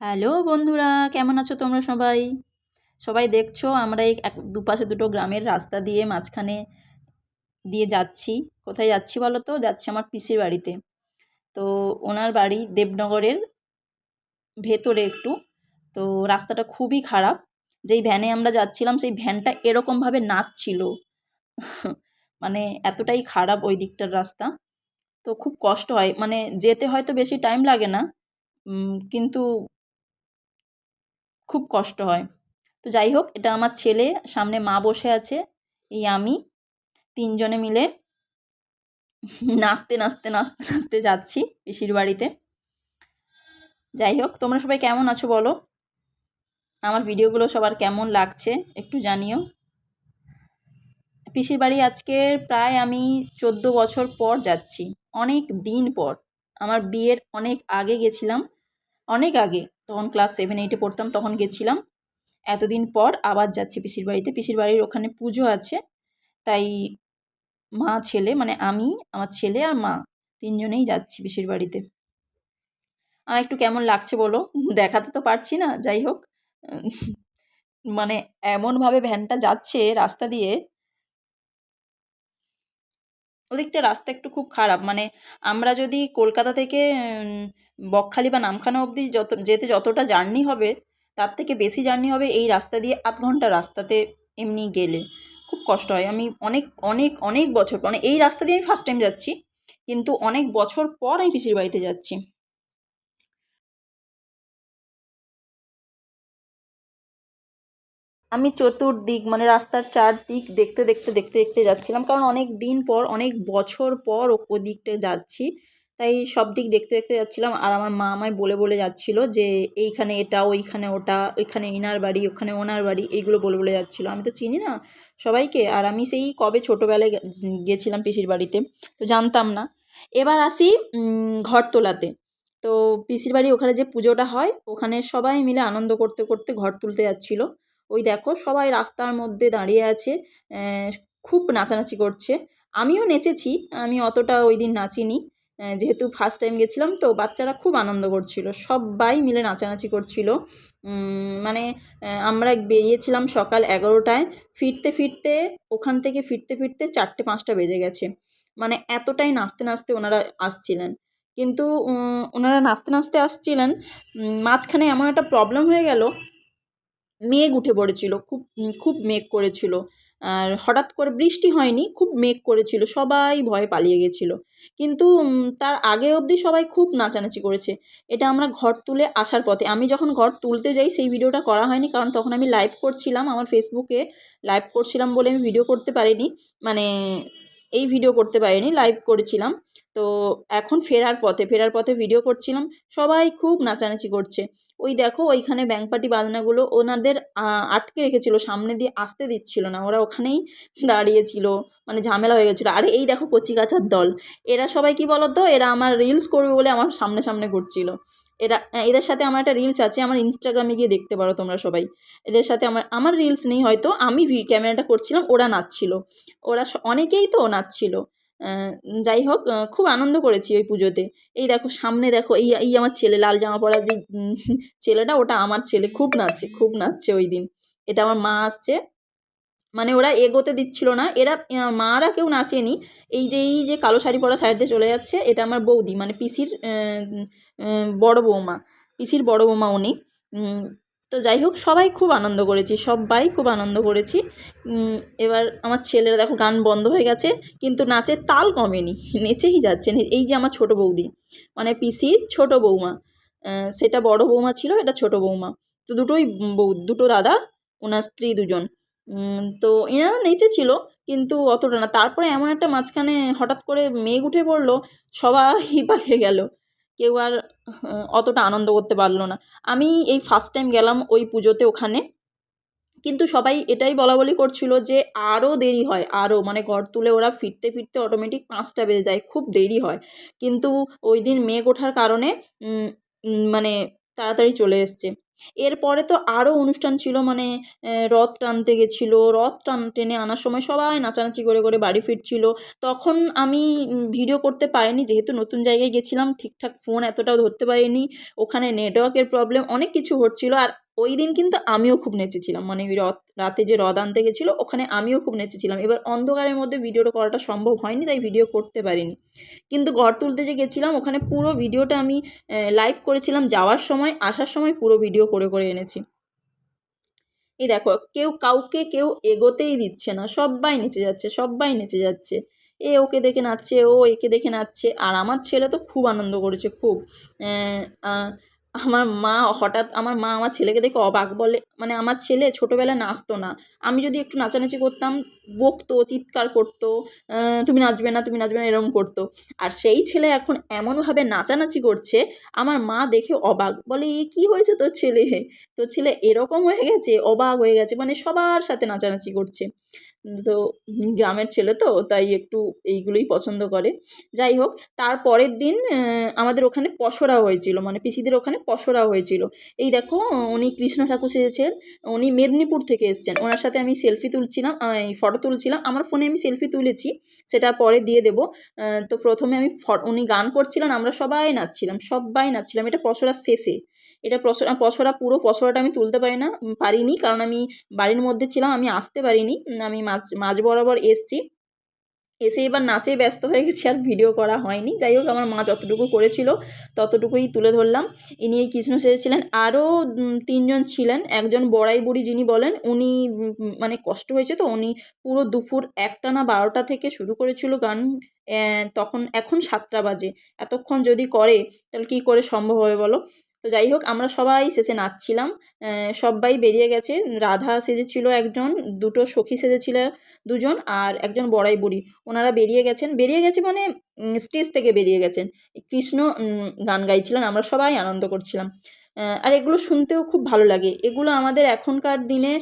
Hello বন্ধুরা, কেমন আছো তোমরা সবাই? সবাই দেখছ, আমরা এই এক, দুপাশে দুটো গ্রামের রাস্তা দিয়ে মাঝখানে দিয়ে যাচ্ছি। কোথায় যাচ্ছি বলো তো? যাচ্ছি আমার পিসির বাড়িতে। তো ওনার বাড়ি দেবনগরের ভেতরে একটু। তো রাস্তাটা খুবই খারাপ। যেই ভ্যানে আমরা যাচ্ছিলাম, সেই ভ্যানটা এরকমভাবে নাচছিল। মানে এতটাই খারাপ ওই দিকটার রাস্তা। তো খুব কষ্ট হয়। মানে যেতে হয়তো বেশি টাইম লাগে না। কিন্তু খুব কষ্ট হয়। তো যাই হোক এটা আমার ছেলে, সামনে মা বসে আছে, এই আমি, তিনজনে মিলে নাচতে নাচতে নাচতে নাচতে যাচ্ছি পিসির বাড়িতে। যাই হোক তোমরা সবাই কেমন আছো বলো? আমার ভিডিওগুলো সবার কেমন লাগছে একটু জানিও। পিসির বাড়ি আজকে প্রায় আমি চোদ্দ বছর পর যাচ্ছি। অনেক দিন পর। আমার বিয়ের অনেক আগে গেছিলাম। অনেক আগে। তখন ক্লাস সেভেন এইটে পড়তাম, তখন গেছিলাম। এতদিন পর আবার যাচ্ছি পিসির বাড়িতে। পিসির বাড়ির ওখানে পুজো আছে। তাই মা, ছেলে মানে আমি, আমার ছেলে আর মা তিনজনেই যাচ্ছি পিসির বাড়িতে। আর একটু কেমন লাগছে বলো? দেখাতে তো পারছি না, যাই হোক। মানে এমনভাবে ভ্যানটা যাচ্ছে রাস্তা দিয়ে। ওদিকটা রাস্তা একটু খুব খারাপ। মানে আমরা যদি কলকাতা থেকে বকখালি বা নামখানা অবধি যত, যেতে যতটা জার্নি হবে, তার থেকে বেশি জার্নি হবে এই রাস্তা দিয়ে আধ ঘণ্টা রাস্তাতে এমনি গেলে। খুব কষ্ট হয়। আমি অনেক অনেক অনেক বছর মানে এই রাস্তা দিয়ে আমি ফার্স্ট টাইম যাচ্ছি, কিন্তু অনেক বছর পর আমি পিসির বাড়িতে যাচ্ছি। আমি চতুর্দিক মানে রাস্তার চারদিক দেখতে দেখতে দেখতে দেখতে যাচ্ছিলাম, কারণ অনেক দিন পর, অনেক বছর পর ওদিকটা যাচ্ছি। তাই সব দিক দেখতে দেখতে যাচ্ছিলাম। আর আমার মা আমায় বলে বলে যাচ্ছিল যে, এইখানে এটা, ওইখানে ওটা, ওইখানে ইনার বাড়ি, ওখানে ওনার বাড়ি, এইগুলো বলে বলে যাচ্ছিল। আমি তো চিনি না সবাইকে। আর আমি সেই কবে ছোটোবেলায় গেছিলাম পিসির বাড়িতে, তো জানতাম না। এবার আসি ঘর তোলাতে। তো পিসির বাড়ি ওখানে যে পুজোটা হয়, ওখানে সবাই মিলে আনন্দ করতে করতে ঘর তুলতে যাচ্ছিল। ওই দেখো সবাই রাস্তার মধ্যে দাঁড়িয়ে আছে খুব নাচানাচি করছে। আমিও নেচেছি, আমি অতটা ওই দিন নাচিনি। যেহেতু ফার্স্ট টাইম গেছিলাম, তো বাচ্চারা খুব আনন্দ করছিল। সবাই মিলে নাচানাচি করছিল। মানে আমরা বেরিয়েছিলাম সকাল এগারোটায়। ফিরতে ফিরতে, ওখান থেকে ফিরতে ফিরতে চারটে পাঁচটা বেজে গেছে। মানে এতটাই নাচতে নাচতে ওনারা আসছিলেন। কিন্তু ওনারা নাচতে নাচতে আসছিলেন মাঝখানে এমন একটা প্রবলেম হয়ে গেল। মেঘ উঠে পড়েছিল। খুব খুব মেঘ করেছিল। আর হঠাৎ করে বৃষ্টি হয়নি, খুব মেঘ করেছিল, সবাই ভয়ে পালিয়ে গেছিল। কিন্তু তার আগে অবধি সবাই খুব নাচানাচি করেছে। এটা আমরা ঘর তুলে আসার পথে। আমি যখন ঘর তুলতে যাই, সেই ভিডিওটা করা হয়নি, কারণ তখন আমি লাইভ করছিলাম, আমার ফেসবুকে লাইভ করছিলাম বলে আমি ভিডিও করতে পারিনি। মানে এই ভিডিও করতে পারিনি লাইভ করেছিলাম। তো এখন ফেরার পথে ফেরার পথে ভিডিও করছিলাম। সবাই খুব নাচানাচি করছে। ওই দেখো, ওইখানে ব্যাংপাটি বাজনাগুলো ওনাদের আটকে রেখেছিল, সামনে দিয়ে আসতে দিচ্ছিল না। ওরা ওখানেই দাঁড়িয়েছিল মানে ঝামেলা হয়ে গেছিল। আরে এই দেখো কচিকাচার দল। এরা সবাই কি বলতো? এরা আমার রিলস করবে বলে আমার সামনে সামনে ঘুরছিল। এরা এদের সাথে আমার একটা রিলস আছে, আমার ইনস্টাগ্রামে গিয়ে দেখতে পারো তোমরা সবাই। এদের সাথে আমার আমার রিলস নেই হয়তো, আমি ক্যামেরাটা করছিলাম, ওরা নাচছিল। ওরা অনেকেই তো নাচছিল। যাই হোক খুব আনন্দ করেছি ওই পুজোতে। এই দেখো, সামনে দেখো, এই এই আমার ছেলে, লাল জামা পরা যে ছেলেটা, ওটা আমার ছেলে, খুব নাচছে খুব নাচছে ওই দিন। এটা আমার মা আসছে। মানে ওরা এগোতে দিচ্ছিল না। এরা মারা কেউ নাচেনি। এই যে এই যে কালো শাড়ি পরা সাইড দিয়ে চলে যাচ্ছে, এটা আমার বৌদি মানে পিসির বড় বৌমা, পিসির বড় বৌমা উনি। তো যাই হোক, সবাই খুব আনন্দ করেছি, সবাই খুব আনন্দ করেছি। এবার আমার ছেলেরা দেখো, গান বন্ধ হয়ে গেছে, কিন্তু নাচের তাল কমেনি, নেচেই যাচ্ছে এই যে আমার ছোট বৌদি মানে পিসির ছোট বৌমা সেটা বড় বৌমা ছিল, এটা ছোট বৌমা। তো দুটোই বৌ, দুটো দাদা, ওনার স্ত্রী দুজন। তো এনারা নেচেছিল, কিন্তু অতটা না। তারপরে এমন একটা মাঝখানে হঠাৎ করে মেঘ উঠে পড়ল, সবাই পালিয়ে গেল। কেউ আর অতটা আনন্দ করতে পারল না। আমি এই ফার্স্ট টাইম গেলাম ওই পুজোতে ওখানে। কিন্তু সবাই এটাই বলা বলি করছিল যে আরও দেরি হয় আরও মানে ঘর তুলে ওরা ফিরতে ফিরতে অটোমেটিক পাঁচটা বেজে যায়, খুব দেরি হয়। কিন্তু ওই দিন মেঘ ওঠার কারণে মানে তাড়াতাড়ি চলে এসছে। এরপরে তো আরও অনুষ্ঠান ছিল মানে রথ টানতে গেছিল। রথ টান, টেনে আনার সময় সবাই নাচানাচি করে করে বাড়ি ফিরছিল। তখন আমি ভিডিও করতে পারিনি। যেহেতু নতুন জায়গায় গেছিলাম, ঠিকঠাক ফোন এতটাও ধরতে পারিনি। ওখানে নেটওয়ার্কের প্রবলেম অনেক কিছু হচ্ছিল। আর ওই দিন কিন্তু আমিও খুব নেচেছিলাম। মানে ওই রথ, রাতে যে রদ আনতে গেছিল, ওখানে আমিও খুব নেচেছিলাম। এবার অন্ধকারের মধ্যে ভিডিওটা করাটা সম্ভব হয়নি, তাই ভিডিও করতে পারিনি। কিন্তু ঘর তুলতে যে গেছিলাম, ওখানে পুরো ভিডিওটা আমি লাইভ করেছিলাম। যাওয়ার সময়, আসার সময় পুরো ভিডিও করে করে এনেছি। এই দেখো, কেউ কাউকে কেউ এগোতেই দিচ্ছে না। সব্বাই নেচে যাচ্ছে, সব্বাই নেচে যাচ্ছে। এ ওকে দেখে নাচছে, ও একে দেখে নাচছে। আর আমার ছেলে তো খুব আনন্দ করেছে, খুব। আমার মা হঠাৎ, আমার মা আমার ছেলেকে দেখে অবাক বলে মানে আমার ছেলে ছোটোবেলায় নাচতো না। আমি যদি একটু নাচানাচি করতাম, বকতো, চিৎকার করতো তুমি নাচবে না, তুমি নাচবে না এরকম করতো। আর সেই ছেলে এখন এমনভাবে নাচানাচি করছে, আমার মা দেখে অবাক বলে, এ কী হয়েছে তোর ছেলে? তোর ছেলে এরকম হয়ে গেছে, অবাক হয়ে গেছে মানে সবার সাথে নাচানাচি করছে। তো গ্রামের ছেলে তো, তাই একটু এইগুলোই পছন্দ করে। যাই হোক তার পরের দিন আমাদের ওখানে পসরা হয়েছিল মানে পিসিদের ওখানে পসরা হয়েছিল। এই দেখো, উনি কৃষ্ণ ঠাকুর সেজেছেন, উনি মেদিনীপুর থেকে এসছেন। ওনার সাথে আমি সেলফি তুলছিলাম এই ফটো তুলছিলাম। আমার ফোনে আমি সেলফি তুলেছি, সেটা পরে দিয়ে দেবো। তো প্রথমে আমি উনি গান করছিলেন, আমরা সবাই নাচছিলাম সবাই নাচছিলাম। এটা পসরার শেষে। এটা পসরা পসরা, পুরো পসরাটা আমি তুলতে পারি না, পারিনি, কারণ আমি বাড়ির মধ্যে ছিলাম, আমি আসতে পারিনি, আমি মাঝ মাঝ বরাবর এসছি। এসে এবার নাচে ব্যস্ত হয়ে গেছি, আর ভিডিও করা হয়নি। যাই হোক, আমার মা যতটুকু করেছিল, ততটুকুই তুলে ধরলাম। ইনি এই কৃষ্ণ সেজেছিলেন আরও তিনজন ছিলেন। একজন বড়াই বুড়ি যিনি বলেন, উনি মানে কষ্ট হয়েছে তো, উনি পুরো দুপুর একটা না বারোটা থেকে শুরু করেছিল গান। তখন, এখন সাতটা বাজে। এতক্ষণ যদি করে, তাহলে কী করে সম্ভব হবে বলো? তো যাই হোক, আমরা সবাই শেষে নাচছিলাম। সবাই বেরিয়ে গেছে। রাধা সেজেছিল একজন, দুটো সখী সেজেছিল দুজন আর একজন বড়াই বুড়ি। ওনারা বেরিয়ে গেছেন। বেরিয়ে গেছে মানে স্টেজ থেকে বেরিয়ে গেছেন। কৃষ্ণ গান গাইছিলেন। আমরা সবাই আনন্দ করছিলাম। আর এগুলো শুনতেও খুব ভালো লাগে। এগুলো আমাদের এখনকার দিনে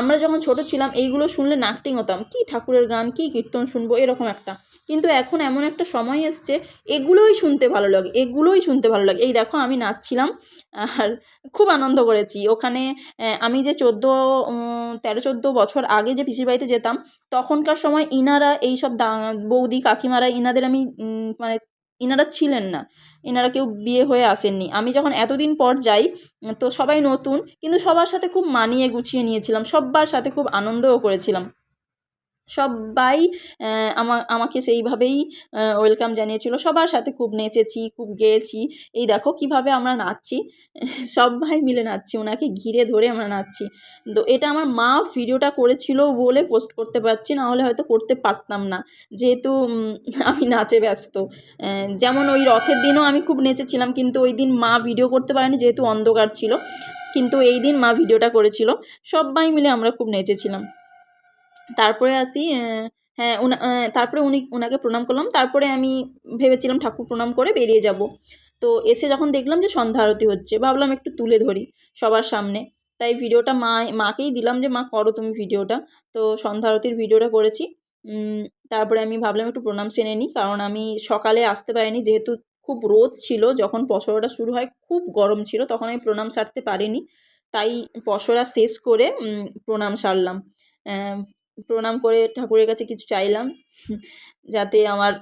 আমরা যখন ছোটো ছিলাম, এইগুলো শুনলে নাকটিং হতাম। কী ঠাকুরের গান, কী কীর্তন শুনব, এরকম একটা। কিন্তু এখন এমন একটা সময় এসছে, এগুলোই শুনতে ভালো লাগে, এগুলোই শুনতে ভালো লাগে। এই দেখো, আমি নাচছিলাম, আর খুব আনন্দ করেছি। ওখানে আমি যে চোদ্দ তেরো, চোদ্দ বছর আগে যে পিসির বাড়িতে যেতাম, তখনকার সময় ইনারা, এইসব বৌদি, কাকিমারা, ইনাদের আমি মানে ইনারা ছিলেন না এনারা কেউ বিয়ে হয়ে আসেননি। আমি যখন এতদিন পর যাই, তো সবাই নতুন, কিন্তু সবার সাথে খুব মানিয়ে গুছিয়ে নিয়েছিলাম, সব্বার সাথে খুব আনন্দও করেছিলাম। সব্বাই আমা, আমাকে সেইভাবেই ওয়েলকাম জানিয়েছিল। সবার সাথে খুব নেচেছি, খুব গেয়েছি। এই দেখো কীভাবে আমরা নাচছি। সবাই মিলে নাচছি, ওনাকে ঘিরে ধরে আমরা নাচছি। তো এটা আমার মা ভিডিওটা করেছিল বলে পোস্ট করতে পারছি না হলে হয়তো করতে পারতাম না। যেহেতু আমি নাচে ব্যস্ত। যেমন ওই রথের দিনও আমি খুব নেচেছিলাম, কিন্তু ওই দিন মা ভিডিও করতে পারেনি যেহেতু অন্ধকার ছিল। কিন্তু এই দিন মা ভিডিওটা করেছিল। সবাই মিলে আমরা খুব নেচেছিলাম। তারপরে আসি হ্যাঁ উনা তারপরে উনি ওনাকে প্রণাম করলাম। তারপরে আমি ভেবেছিলাম ঠাকুর প্রণাম করে বেরিয়ে যাব। তো এসে যখন দেখলাম যে সন্ধ্যা আরতি হচ্ছে, ভাবলাম একটু তুলে ধরি সবার সামনে। তাই ভিডিওটা মা মাকেই দিলাম যে, মা, করো তুমি ভিডিওটা। তো সন্ধ্যা আরতির ভিডিওটা করেছি। তারপরে আমি ভাবলাম একটু প্রণাম সেনে নিই, কারণ আমি সকালে আসতে পারিনি। যেহেতু খুব রোদ ছিল, যখন পসরাটা শুরু হয়, খুব গরম ছিল, তখন আমি প্রণাম সারতে পারিনি। তাই পসরা শেষ করে প্রণাম সারলাম। প্রণাম করে ঠাকুরের কাছে কিছু চাইলাম, যাতে আমার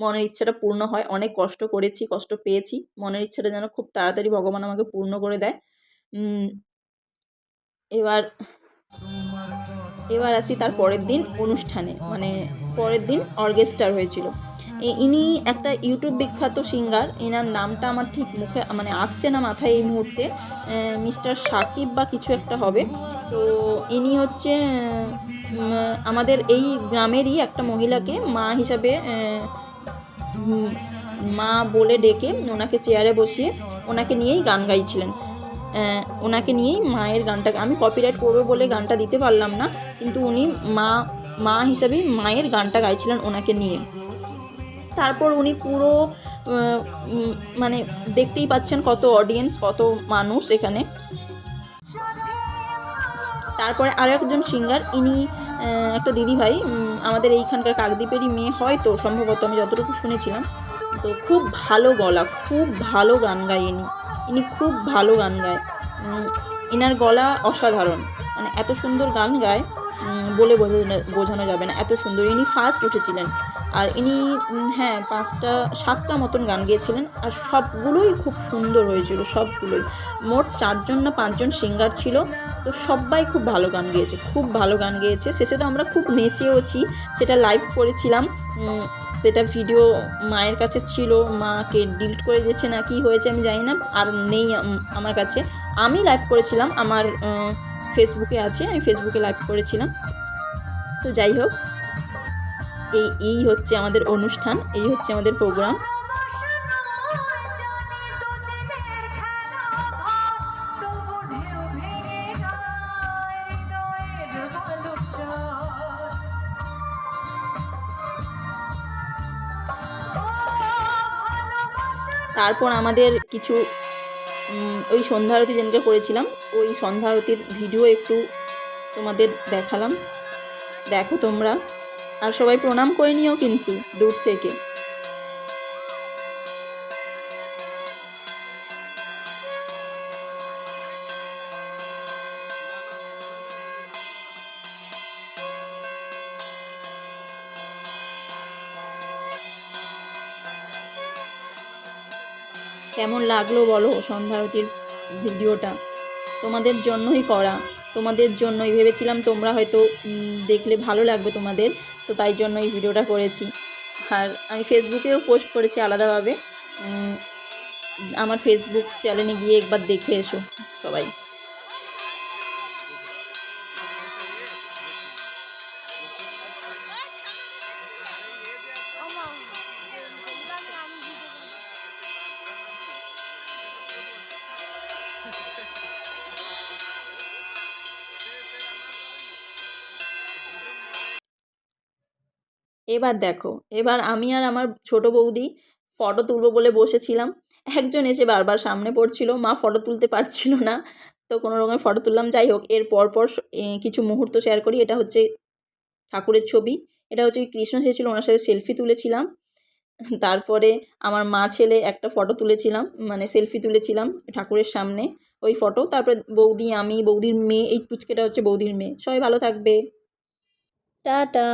মনের ইচ্ছাটা পূর্ণ হয়। অনেক কষ্ট করেছি, কষ্ট পেয়েছি। মনের ইচ্ছাটা যেন খুব তাড়াতাড়ি ভগবান আমাকে পূর্ণ করে দেয়। এবার এবার আসি তার পরের দিন অনুষ্ঠানে। মানে পরের দিন অর্কেস্ট্রার হয়েছিল। ইনি একটা ইউটিউব বিখ্যাত সিঙ্গার। এনার নামটা আমার ঠিক মুখে মানে আসছে না মাথায় এই মুহূর্তে। মিস্টার সাকিব বা কিছু একটা হবে। তো ইনি হচ্ছে আমাদের এই গ্রামেরই একটা মহিলাকে মা হিসাবে মা বলে ডেকে ওনাকে চেয়ারে বসিয়ে ওনাকে নিয়েই গান গাইছিলেন। ওনাকে নিয়েই মায়ের গানটা, আমি কপিরাইট করব বলে গানটা দিতে পারলাম না, কিন্তু উনি মা মা হিসাবেই মায়ের গানটা গাইছিলেন ওনাকে নিয়ে। তারপর উনি পুরো মানে দেখতেই পাচ্ছেন কত অডিয়েন্স কত মানুষ এখানে। তারপরে আরও একজন সিঙ্গার ইনি একটা দিদিভাই আমাদের এইখানকার কাকদ্বীপেরই মেয়ে। হয়তো সম্ভবত আমি যতটুকু শুনেছিলাম। তো খুব ভালো গলা, খুব ভালো গান গায় ইনি। ইনি খুব ভালো গান গায়। এনার গলা অসাধারণ। মানে এত সুন্দর গান গায় বলে বোঝানো যাবে না। এত সুন্দর। ইনি ফার্স্ট উঠেছিলেন। আর ইনি হ্যাঁ পাঁচটা, সাতটা মতন গান গেয়েছিলেন আর সবগুলোই খুব সুন্দর হয়েছিল, সবগুলোই। মোট চারজন না পাঁচজন সিঙ্গার ছিল, তো সবাই খুব ভালো গান গেয়েছে, খুব ভালো গান গেয়েছে। শেষে তো আমরা খুব নেচেওছি, সেটা লাইভ করেছিলাম সেটা ভিডিও মায়ের কাছে ছিল, মাকে ডিলিট করে দিয়েছে না কি হয়েছে আমি জানি না, আর নেই আমার কাছে। আমি লাইভ করেছিলাম, আমার ফেসবুকে আছে, আমি ফেসবুকে লাইভ করেছিলাম। তো যাই হোক এই এই হচ্ছে আমাদের অনুষ্ঠান, এই হচ্ছে আমাদের প্রোগ্রাম তারপর আমাদের কিছু ওই সন্ধ্যা আরতি যেদিনকে করেছিলাম, ওই সন্ধ্যা আরতির ভিডিও একটু তোমাদের দেখালাম। দেখো তোমরা। আর সবাই প্রণাম করে নিও কিন্তু দূর থেকে। কেমন লাগল বলো সন্ধ্যা আরতির ভিডিওটা? তোমাদের জন্যই করা। তোমাদের জন্যই ভেবেছিলাম তোমরা হয়তো দেখলে ভালো লাগবে তোমাদের, তো তাই জন্য এই ভিডিওটা করেছি। আর আমি ফেসবুকেও পোস্ট করেছি আলাদাভাবে আমার ফেসবুক চ্যানেলে গিয়ে একবার দেখে এসো সবাই। এবার দেখো এবার আমি আর আমার ছোট বৌদি ফটো তুলবো বলে বসেছিলাম। একজন এসে বারবার সামনে পড়ছিল মা ফটো তুলতে পারছিল না। তো কোনো রকমের ফটো তুললাম। যাই হোক এর পর পর স- এ, কিছু মুহূর্ত শেয়ার করি। এটা হচ্ছে ঠাকুরের ছবি। এটা হচ্ছে কৃষ্ণ এসেছিল ওনার সাথে সেলফি তুলেছিলাম। তারপরে আমার মা ছেলে একটা ফটো তুলেছিলাম মানে সেলফি তুলেছিলাম ঠাকুরের সামনে ওই ফটো তারপরে বৌদি আমি বৌদির মেয়ে এই পুচকেটা হচ্ছে বৌদির মেয়ে। সবাই ভালো থাকবে। টাটা।